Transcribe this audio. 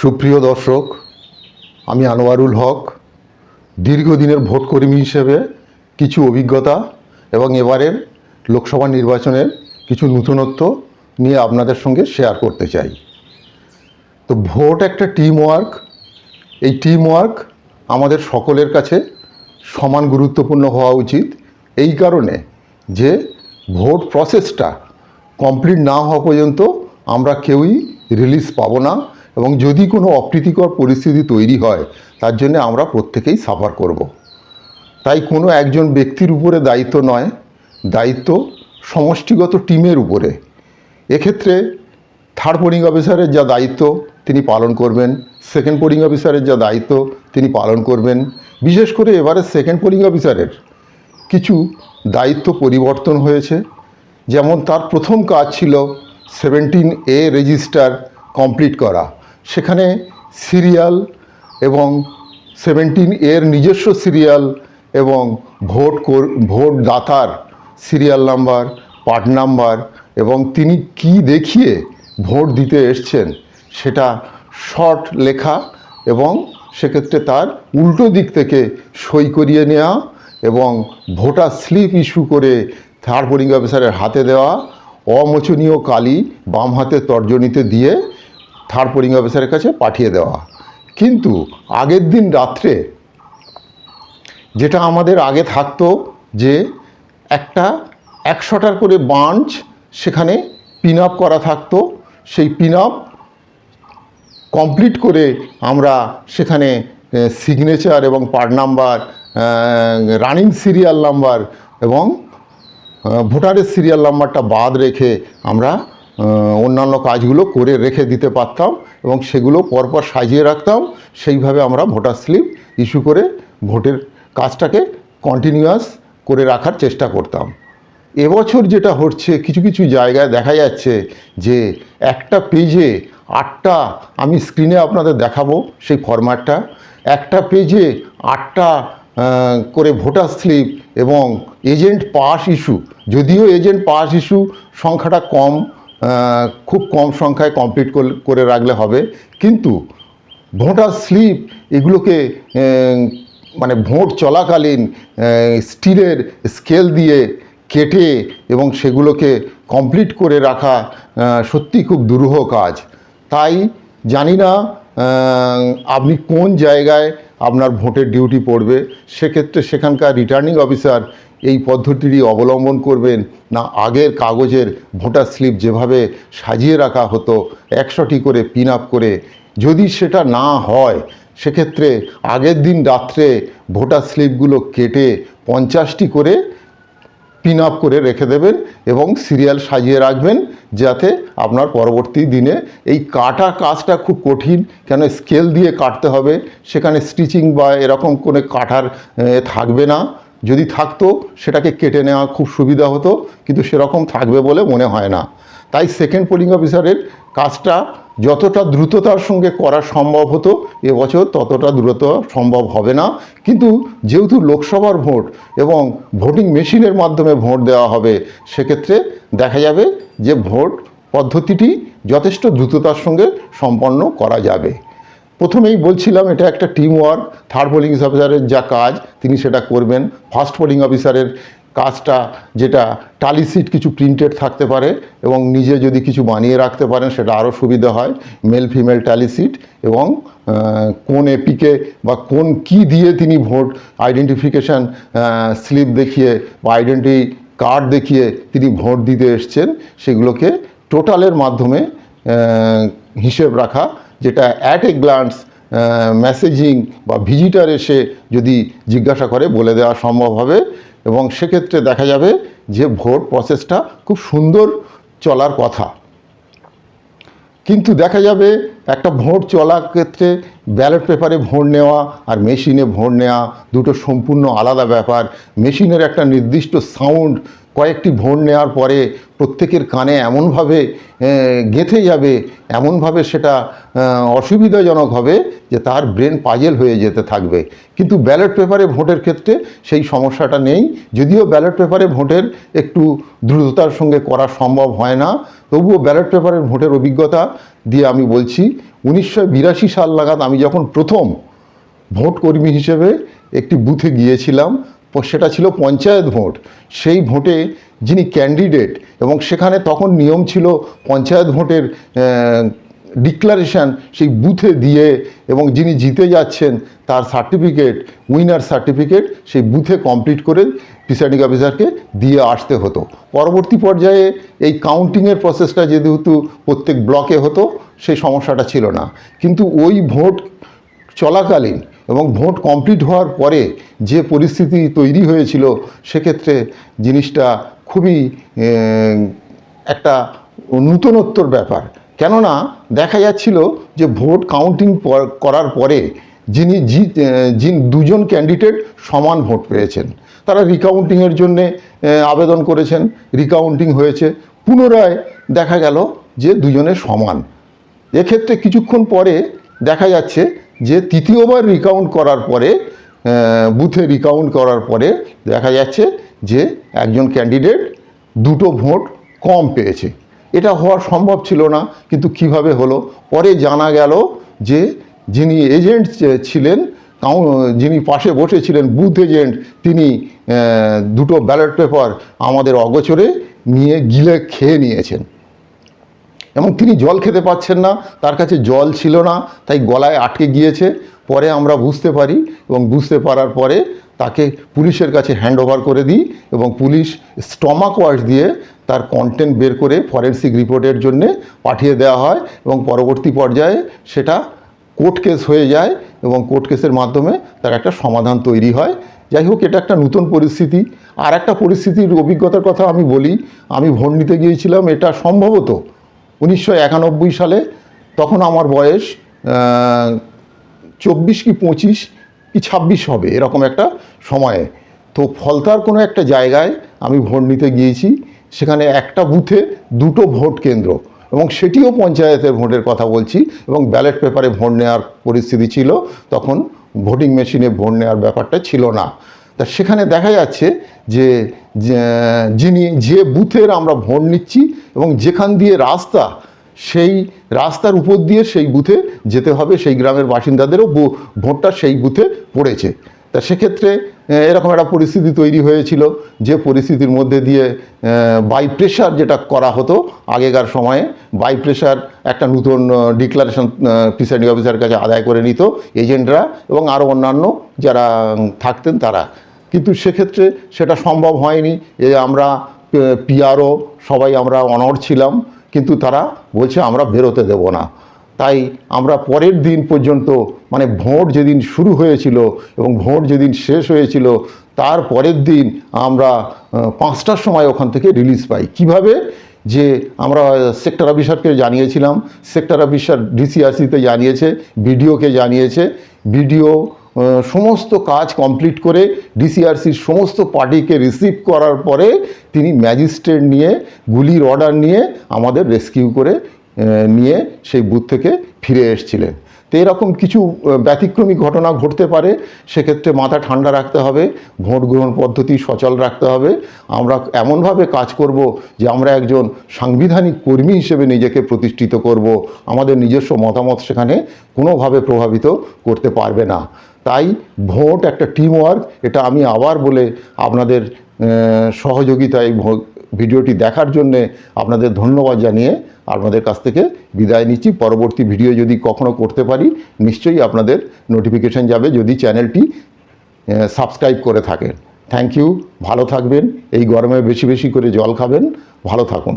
সুপ্রিয় দর্শক, আমি আনোয়ারুল হক, দীর্ঘদিনের ভোটকর্মী হিসেবে কিছু অভিজ্ঞতা এবং এবারের লোকসভা নির্বাচনের কিছু নতুনত্ব নিয়ে আপনাদের সঙ্গে শেয়ার করতে চাই। তো ভোট একটা টিম ওয়ার্ক এই টিম ওয়ার্ক আমাদের সকলের কাছে সমান গুরুত্বপূর্ণ হওয়া উচিত। এই কারণে যে ভোট প্রসেসটা কমপ্লিট না হওয়া পর্যন্ত আমরা কেউই রিলিজ পাবো না। এবং যদি কোনো অপ্রীতিকর পরিস্থিতি তৈরি হয়, তার জন্য আমরা প্রত্যেকেই সাফার করব। তাই কোনো একজন ব্যক্তির উপরে দায়িত্ব নয়, দায়িত্ব সমষ্টিগত টিমের উপরে। এক্ষেত্রে থার্ড পোলিং অফিসারের যা দায়িত্ব, তিনি পালন করবেন। সেকেন্ড পোলিং অফিসারের যা দায়িত্ব, তিনি পালন করবেন। বিশেষ করে এবারে সেকেন্ড পোলিং অফিসারের কিছু দায়িত্ব পরিবর্তন হয়েছে। যেমন তার প্রথম কাজ ছিল সেভেন্টিন এ রেজিস্টার কমপ্লিট করা। সেখানে সিরিয়াল এবং সেভেন্টিন এর নিজস্ব সিরিয়াল এবং ভোট ভোট দাতার সিরিয়াল নাম্বার, পার্ট নাম্বার এবং তিনি কি দেখিয়ে ভোট দিতে এসছেন সেটা শর্ট লেখা এবং সেক্ষেত্রে তার উল্টো দিক থেকে সই করিয়ে নেওয়া এবং ভোটার স্লিপ ইস্যু করে থার্ড পোলিং অফিসারের হাতে দেওয়া, অমোচনীয় কালি বাম হাতে তর্জনীতে দিয়ে থার্ড পোলিং অফিসারের কাছে পাঠিয়ে দেওয়া। কিন্তু আগের দিন রাত্রে যেটা আমাদের আগে থাকতো যে একটা একশোটার করে বাঞ্চ সেখানে পিন আপ করা থাকতো। সেই পিন আপ কমপ্লিট করে আমরা সেখানে সিগনেচার এবং part number running serial number এবং ভোটারের সিরিয়াল নাম্বারটা বাদ রেখে আমরা অন্যান্য কাজগুলো করে রেখে দিতে পারতাম এবং সেগুলো পরপর সাজিয়ে রাখতাম। সেইভাবে আমরা ভোটার স্লিপ ইস্যু করে ভোটের কাজটাকে কন্টিনিউয়াস করে রাখার চেষ্টা করতাম। এবছর যেটা হচ্ছে, কিছু কিছু জায়গায় দেখা যাচ্ছে যে একটা পেজে আটটা আমি স্ক্রিনে আপনাদের দেখাবো সেই ফরম্যাটটা একটা পেজে আটটা করে ভোটার স্লিপ এবং এজেন্ট পাস ইস্যু যদিও এজেন্ট পাস ইস্যু সংখ্যাটা কম খুব কম সংখ্যায় কমপ্লিট করে রাখলে হবে। কিন্তু ভোটার স্লিপ এগুলোকে মানে ভোট চলাকালীন স্টিলের স্কেল দিয়ে কেটে এবং সেগুলোকে কমপ্লিট করে রাখা সত্যি খুব দুরূহ কাজ। তাই জানি না আপনি কোন জায়গায় আপনার ভোটের ডিউটি পড়বে। সেক্ষেত্রে সেখানকার রিটার্নিং অফিসার এই পদ্ধতিটি অবলম্বন করবেন না আগের কাগজের ভোটার স্লিপ যেভাবে সাজিয়ে রাখা হতো, একশোটি করে পিন আপ করে, যদি সেটা না হয়, সেক্ষেত্রে আগের দিন রাত্রে ভোটার স্লিপগুলো কেটে পঞ্চাশটি করে পিন আপ করে রেখে দেবেন এবং সিরিয়াল সাজিয়ে রাখবেন যাতে আপনার পরবর্তী দিনে এই কাটা কাজটা খুব কঠিন, কেন স্কেল দিয়ে কাটতে হবে, সেখানে স্টিচিং বা এরকম কোনো কাটার থাকবে না। যদি থাকতো, সেটাকে কেটে নেওয়া খুব সুবিধা হতো, কিন্তু সেরকম থাকবে বলে মনে হয় না। তাই সেকেন্ড পোলিং অফিসারের কাজটা যতটা দ্রুততার সঙ্গে করা সম্ভব হতো এবছর ততটা দ্রুত সম্ভব হবে না। কিন্তু যেহেতু লোকসভার ভোট এবং ভোটিং মেশিনের মাধ্যমে ভোট দেওয়া হবে, সেক্ষেত্রে দেখা যাবে যে ভোট পদ্ধতিটি যথেষ্ট দ্রুততার সঙ্গে সম্পন্ন করা যাবে। প্রথমেই বলছিলাম এটা একটা টিম ওয়ার্ক থার্ড পোলিং অফিসারের যা কাজ, তিনি সেটা করবেন। ফার্স্ট পোলিং অফিসারের কাজটা যেটা টালি সিট কিছু প্রিন্টেড থাকতে পারে এবং নিজে যদি কিছু বানিয়ে রাখতে পারেন, সেটা আরও সুবিধা হয়। মেল ফিমেল টালি সিট এবং কোন এপিকে বা কোন কি দিয়ে তিনি ভোট আইডেন্টিফিকেশান স্লিপ দেখিয়ে বা আইডেন্টি কার্ড দেখিয়ে তিনি ভোট দিতে এসছেন, সেগুলোকে টোটালের মাধ্যমে হিসেব রাখা যেটা অ্যাট এ গ্লান্স মেসেজিং বা ভিজিটার এসে যদি জিজ্ঞাসা করে, বলে দেওয়া সম্ভব হবে। এবং সেক্ষেত্রে দেখা যাবে যে ভোট প্রসেসটা খুব সুন্দর চলার কথা। কিন্তু দেখা যাবে একটা ভোট চলার ক্ষেত্রে ব্যালট পেপারে ভোট নেওয়া আর মেশিনে ভোট নেওয়া দুটো সম্পূর্ণ আলাদা ব্যাপার। মেশিনের একটা নির্দিষ্ট সাউন্ড কয়েকটি ভোট নেওয়ার পরে প্রত্যেকের কানে এমনভাবে গেঁথে যাবে, এমনভাবে সেটা অসুবিধাজনক হবে যে তার ব্রেন পাজেল হয়ে যেতে থাকবে। কিন্তু ব্যালট পেপারে ভোটের ক্ষেত্রে সেই সমস্যাটা নেই। যদিও ব্যালট পেপারে ভোটের একটু দ্রুততার সঙ্গে করা সম্ভব হয় না, তবুও ব্যালট পেপারের ভোটের অভিজ্ঞতা দিয়ে আমি বলছি, উনিশশো বিরাশি সাল নাগাদ আমি যখন প্রথম ভোট কর্মী হিসেবে একটি বুথে গিয়েছিলাম সেটা ছিল পঞ্চায়েত ভোট। সেই ভোটে যিনি ক্যান্ডিডেট এবং সেখানে তখন নিয়ম ছিল পঞ্চায়েত ভোটের ডিক্লারেশন সেই বুথে দিয়ে এবং যিনি জিতে যাচ্ছেন তার সার্টিফিকেট উইনার সার্টিফিকেট সেই বুথে কমপ্লিট করে প্রিসাইডিং অফিসারকে দিয়ে আসতে হতো। পরবর্তী পর্যায়ে এই কাউন্টিংয়ের প্রসেসটা যেহেতু প্রত্যেক ব্লকে হতো, সেই সমস্যাটা ছিল না। কিন্তু ওই ভোট চলাকালীন এবং ভোট কমপ্লিট হওয়ার পরে যে পরিস্থিতি তৈরি হয়েছিল, সেক্ষেত্রে জিনিসটা খুবই একটা নূতনত্বর ব্যাপার। কেননা দেখা যাচ্ছিল যে ভোট কাউন্টিং করার পরে যিনি যিনি দুজন ক্যান্ডিডেট সমান ভোট পেয়েছেন। তারা রিকাউন্টিংয়ের জন্যে আবেদন করেছেন। রিকাউন্টিং হয়েছে। পুনরায় দেখা গেল যে দুজনে সমান। এক্ষেত্রে কিছুক্ষণ পরে দেখা যাচ্ছে যে তৃতীয়বার রিকাউন্ট করার পরে বুথে রিকাউন্ট করার পরে দেখা যাচ্ছে যে একজন ক্যান্ডিডেট দুটো ভোট কম পেয়েছে। এটা হওয়া সম্ভব ছিল না, কিন্তু কীভাবে হলো? পরে জানা গেল যে যিনি এজেন্ট ছিলেন কাউ- যিনি পাশে বসেছিলেন বুথ এজেন্ট তিনি দুটো ব্যালট পেপার আমাদের অগোচরে নিয়ে গিলে খেয়ে নিয়েছেন। এবং তিনি জল খেতে পাচ্ছেন না, তার কাছে জল ছিল না, তাই গলায় আটকে গিয়েছে। পরে আমরা বুঝতে পারি এবং বুঝতে পারার পরে তাকে পুলিশের কাছে হ্যান্ড ওভার করে দিই এবং পুলিশ স্টমাক ওয়াশ দিয়ে তার কন্টেন্ট বের করে ফরেন্সিক রিপোর্টের জন্য পাঠিয়ে দেওয়া হয় এবং পরবর্তী পর্যায়ে সেটা কোর্ট কেস হয়ে যায় এবং কোর্ট কেসের মাধ্যমে তার একটা সমাধান তৈরি হয়। যাই হোক, এটা একটা নতুন পরিস্থিতি। আর একটা পরিস্থিতির অভিজ্ঞতার কথা আমি বলি, আমি ভোট নিতে গিয়েছিলাম, এটা সম্ভবত উনিশশো একানব্বই সালে তখন আমার বয়স চব্বিশ কি পঁচিশ কি ছাব্বিশ হবে, এরকম একটা সময়ে। তো ফলতার কোনো একটা জায়গায় আমি ভোট নিতে গিয়েছি, সেখানে একটা বুথে দুটো ভোট কেন্দ্র এবং সেটিও পঞ্চায়েতের ভোটের কথা বলছি এবং ব্যালট পেপারে ভোট নেওয়ার পরিস্থিতি ছিল, তখন ভোটিং মেশিনে ভোট নেওয়ার ব্যাপারটা ছিল না। তা সেখানে দেখা যাচ্ছে যে যিনি, যে বুথের আমরা ভোট নিচ্ছি এবং যেখান দিয়ে রাস্তা, সেই রাস্তার উপর দিয়ে সেই বুথে যেতে হবে, সেই গ্রামের বাসিন্দাদেরও ভোটটা সেই বুথে পড়েছে। তা সেক্ষেত্রে এরকম একটা পরিস্থিতি তৈরি হয়েছিল যে পরিস্থিতির মধ্যে দিয়ে বাই প্রেশার যেটা করা হতো আগেকার সময়ে বাই প্রেশার একটা নতুন ডিক্লারেশন প্রিসাইডিং অফিসারের কাছে আদায় করে নিত এজেন্টরা এবং আরও অন্যান্য যারা থাকতেন তারা। কিন্তু সেক্ষেত্রে সেটা সম্ভব হয়নি। এ আমরা পিআরও সবাই আমরা অনড় ছিলাম, কিন্তু তারা বলছে আমরা বেরোতে দেব না। তাই আমরা পরের দিন পর্যন্ত মানে ভোট যেদিন শুরু হয়েছিল এবং ভোট যেদিন শেষ হয়েছিল, তার পরের দিন আমরা পাঁচটার সময় ওখান থেকে রিলিজ পাই। কীভাবে? যে আমরা সেক্টর অফিসারকে জানিয়েছিলাম সেক্টর অফিসার ডিসিআরসিতে জানিয়েছে বিডিওকে জানিয়েছে। বিডিও সমস্ত কাজ কমপ্লিট করে ডিসিআরসির সমস্ত পার্টিকে রিসিভ করার পরে তিনি ম্যাজিস্ট্রেট নিয়ে, গুলির অর্ডার নিয়ে আমাদের রেস্কিউ করে নিয়ে সেই বুথ থেকে ফিরে এসেছিলেন। তো এরকম কিছু ব্যতিক্রমী ঘটনা ঘটতে পারে। সেক্ষেত্রে মাথা ঠান্ডা রাখতে হবে, ভোট গ্রহণ পদ্ধতি সচল রাখতে হবে। আমরা এমনভাবে কাজ করব যে আমরা একজন সাংবিধানিক কর্মী হিসেবে নিজেকে প্রতিষ্ঠিত করব। আমাদের নিজস্ব মতামত সেখানে কোনোভাবে প্রভাবিত করতে পারবে না। তাই ভোট একটা টিম ওয়ার্ক এটা আমি আবার বলে আপনাদের সহযোগিতায় ভিডিওটি দেখার জন্যে আপনাদের ধন্যবাদ জানিয়ে আপনাদের কাছ থেকে বিদায় নিচ্ছি। পরবর্তী ভিডিও যদি কখনো করতে পারি, নিশ্চয়ই আপনাদের নোটিফিকেশন যাবে যদি চ্যানেলটি সাবস্ক্রাইব করে থাকেন। থ্যাংক ইউ ভালো থাকবেন, এই গরমে বেশি বেশি করে জল খাবেন, ভালো থাকুন।